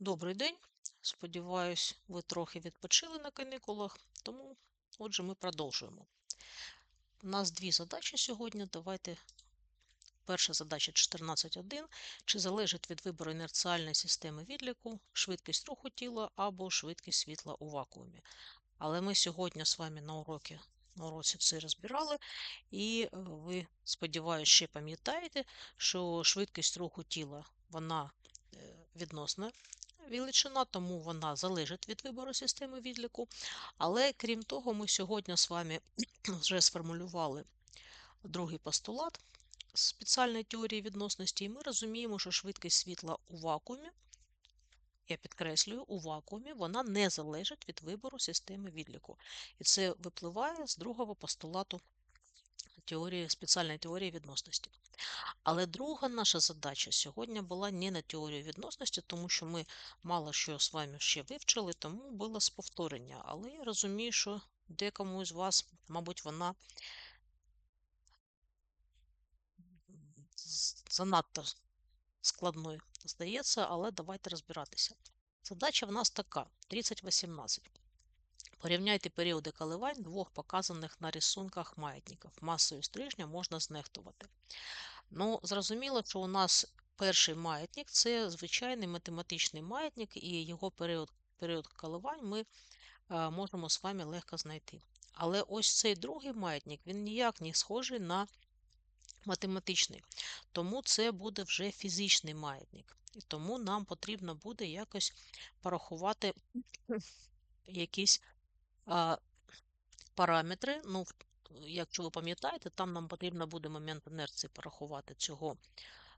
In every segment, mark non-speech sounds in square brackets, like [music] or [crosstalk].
Добрий день. Сподіваюсь, ви трохи відпочили на канікулах, тому, отже, ми продовжуємо. У нас дві задачі сьогодні. Давайте. Перша задача 14.1. Чи залежить від вибору інерціальної системи відліку швидкість руху тіла або швидкість світла у вакуумі. Але ми сьогодні з вами на уроці, на уроці це розбирали, і е, ви, сподіваюся, ще пам'ятаєте, що швидкість руху тіла вона е, відносна величина, тому вона залежить від вибору системи відліку. Але крім того, ми сьогодні з вами [clears throat] вже сформулювали другий постулат спеціальної теорії відносності, і ми розуміємо, що швидкість світла у вакуумі, я підкреслюю, у вакуумі вона не залежить від вибору системи відліку. І це випливає з другого постулату теорії, спеціальної теорії відносності. Але друга наша задача сьогодні була не на теорію відносності, тому що ми мало що з вами ще вивчили, тому було з повторення. Але я розумію, що декому з вас, мабуть, вона занадто складною здається, але давайте розбиратися. Задача в нас така: 3018. Порівняйте періоди коливань двох показаних на рисунках маятників. Масою стрижня можна знехтувати. Ну, зрозуміло, що у нас перший маятник це звичайний математичний маятник, і його період період коливань ми е, можемо з вами легко знайти. Але ось цей другий маятник, він ніяк не схожий на математичний. Тому це буде вже фізичний маятник. І тому нам потрібно буде якось порахувати [clears throat] якісь а, параметри. Ну, Якщо ви пам'ятаєте, там нам потрібно буде момент інерції порахувати цього,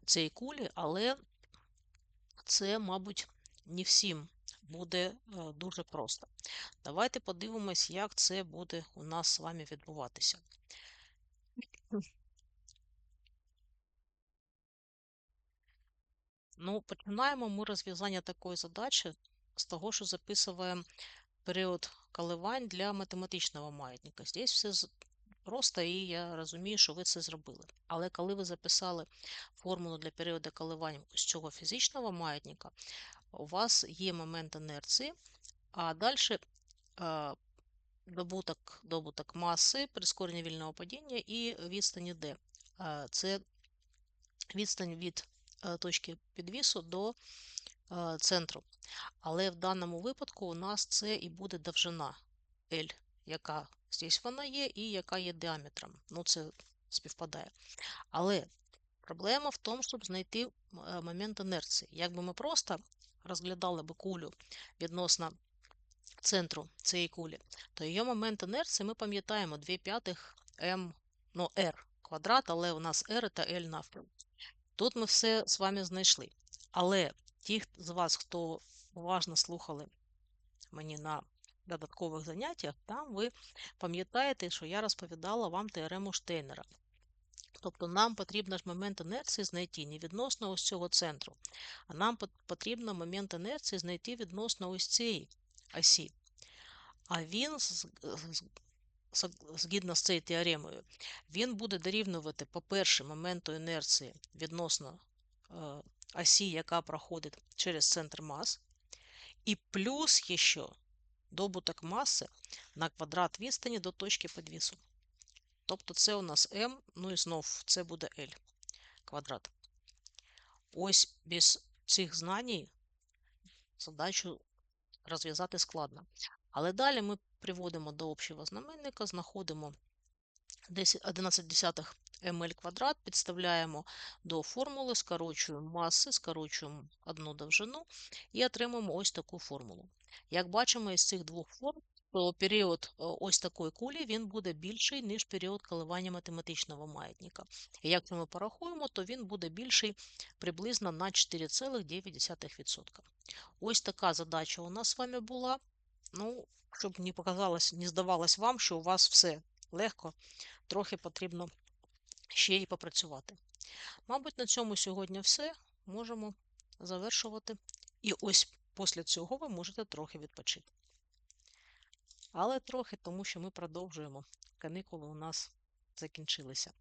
цієї кулі, але це, мабуть, не всім буде е, дуже просто. Давайте подивимось, як це буде у нас з вами відбуватися. Ну, починаємо ми розв'язання такої задачі з того, що записуємо період коливань для математичного маятника. Здесь все просто, і я розумію, що ви це зробили. Але коли ви записали формулу для періоду коливань з цього фізичного маятника, у вас є момент інерції, а далі добуток добуток маси, прискорення вільного падіння і відстань D. Це відстань від Е, точки підвісу до е, центру. Але в даному випадку у нас це і буде довжина L, яка здесь вона є, і яка є діаметром. Ну, це співпадає. Але проблема в тому, щоб знайти е, момент інерції. Якби ми просто розглядали би кулю відносно центру цієї кулі, то її момент інерції ми пам'ятаємо 2 п'ятих m, ну, r квадрат, але у нас r та L навпіл. Тут ми все з вами знайшли. Але ті з вас, хто уважно слухали мені на додаткових заняттях, там ви пам'ятаєте, що я розповідала вам теорему Штейнера. Тобто нам потрібно ж момент інерції знайти не відносно ось цього центру, а нам потрібно момент інерції знайти відносно ось цієї осі. А він згідно з цією теоремою, він буде дорівнювати, по-перше, моменту інерції відносно е, осі, яка проходить через центр мас, і плюс ще добуток маси на квадрат відстані до точки підвісу. Тобто це у нас m, ну і знов це буде L квадрат. Ось без цих знань задачу розв'язати складно. Але далі ми приводимо до общого знаменника, знаходимо 11 десятих ml квадрат, підставляємо до формули, скорочуємо маси, скорочуємо одну довжину і отримуємо ось таку формулу. Як бачимо із цих двох форм, то період ось такої кулі він буде більший, ніж період коливання математичного маятника. І якщо ми порахуємо, то він буде більший приблизно на 4,9%. Ось така задача у нас з вами була. Ну, щоб не показалось, не здавалось вам, що у вас все легко, трохи потрібно ще й попрацювати. Мабуть, на цьому сьогодні все. Можемо завершувати. І ось після цього ви можете трохи відпочити. Але трохи, тому що ми продовжуємо. Каникули у нас закінчилися.